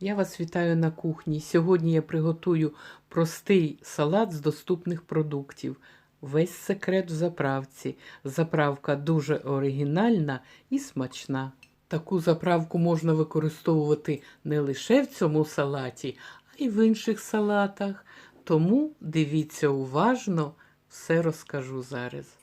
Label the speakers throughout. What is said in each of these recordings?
Speaker 1: Я вас вітаю на кухні. Сьогодні я приготую простий салат з доступних продуктів. Весь секрет в заправці. Заправка дуже оригінальна і смачна. Таку заправку можна використовувати не лише в цьому салаті, а й в інших салатах. Тому дивіться уважно, все розкажу зараз.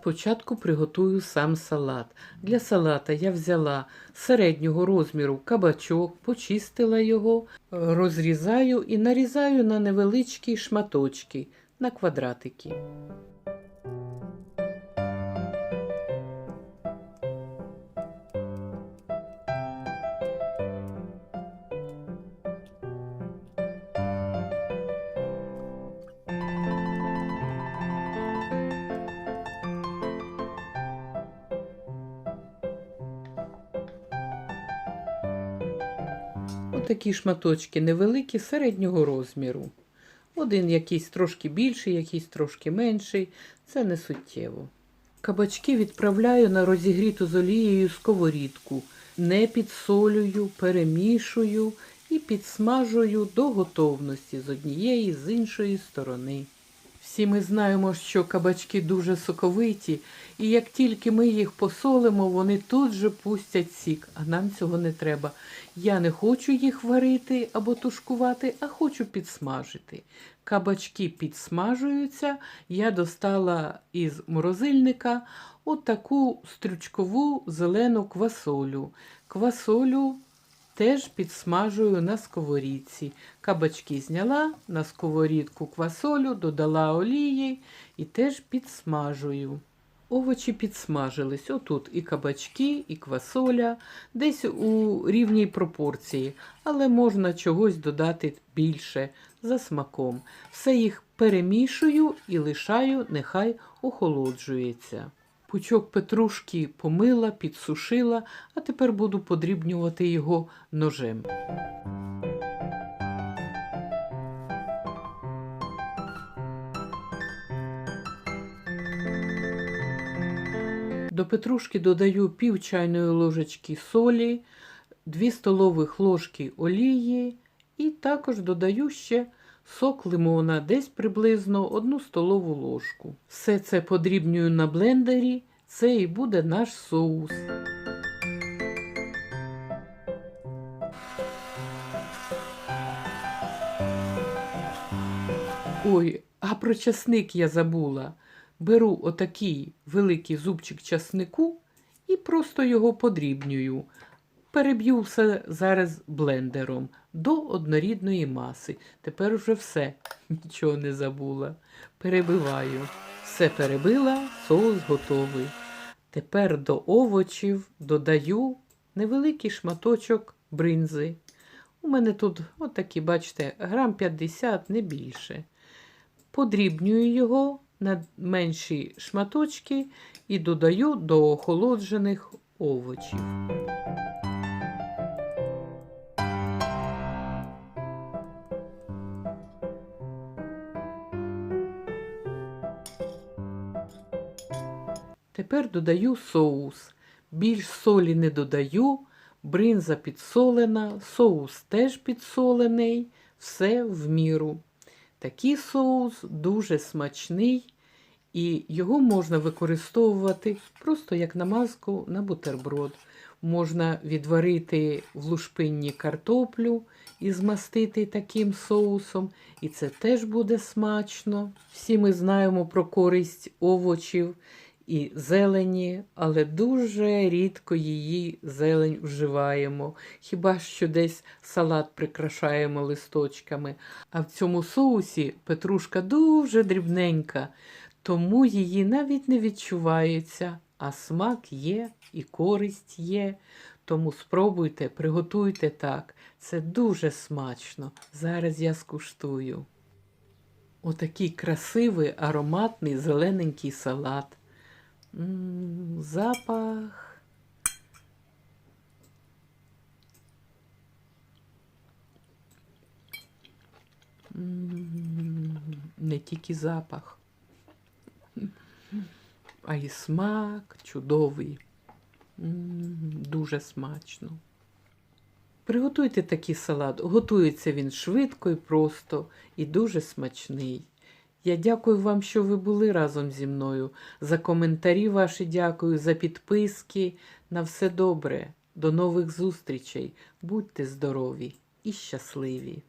Speaker 1: Спочатку приготую сам салат. Для салата я взяла середнього розміру кабачок, почистила його, розрізаю і нарізаю на невеличкі шматочки, на квадратики. Отакі шматочки невеликі, середнього розміру. Один якийсь трошки більший, якийсь трошки менший. Це не суттєво. Кабачки відправляю на розігріту з олією сковорідку. Не підсолюю, перемішую і підсмажую до готовності з однієї з іншої сторони. Всі ми знаємо, що кабачки дуже соковиті, і як тільки ми їх посолимо, вони тут же пустять сік, а нам цього не треба. Я не хочу їх варити або тушкувати, а хочу підсмажити. Кабачки підсмажуються, я достала із морозильника отаку стрючкову зелену квасолю. Квасолю теж підсмажую на сковорідці. Кабачки зняла на сковорідку квасолю, додала олії і теж підсмажую. Овочі підсмажились. Отут і кабачки, і квасоля, десь у рівній пропорції, але можна чогось додати більше за смаком. Все їх перемішую і лишаю, нехай охолоджується. Пучок петрушки помила, підсушила, а тепер буду подрібнювати його ножем. До петрушки додаю пів чайної ложечки солі, 2 столових ложки олії і також додаю ще сок лимона, десь приблизно 1 столову ложку. Все це подрібнюю на блендері, це і буде наш соус. Ой, а про часник я забула. Беру отакий великий зубчик часнику і просто його подрібнюю. Переб'ю все зараз блендером до однорідної маси. Тепер вже все, нічого не забула. Перебиваю. Все перебила, соус готовий. Тепер до овочів додаю невеликий шматочок бринзи. У мене тут, отакі, бачите, грам 50, не більше. Подрібнюю його на менші шматочки і додаю до охолоджених овочів. Тепер додаю соус. Більш солі не додаю, бринза підсолена, соус теж підсолений, все в міру. Такий соус дуже смачний, і його можна використовувати просто як намазку на бутерброд. Можна відварити в лушпинні картоплю і змастити таким соусом, і це теж буде смачно. Всі ми знаємо про користь овочів і зелені, але дуже рідко її зелень вживаємо. Хіба що десь салат прикрашаємо листочками. А в цьому соусі петрушка дуже дрібненька, тому її навіть не відчувається, а смак є і користь є. Тому спробуйте, приготуйте так. Це дуже смачно. Зараз я скуштую. Отакий красивий ароматний зелененький салат. Запах. Не тільки запах, а й смак чудовий. Дуже смачно. Приготуйте такий салат. Готується він швидко і просто, і дуже смачний. Я дякую вам, що ви були разом зі мною. За коментарі ваші дякую, за підписки. На все добре. До нових зустрічей. Будьте здорові і щасливі!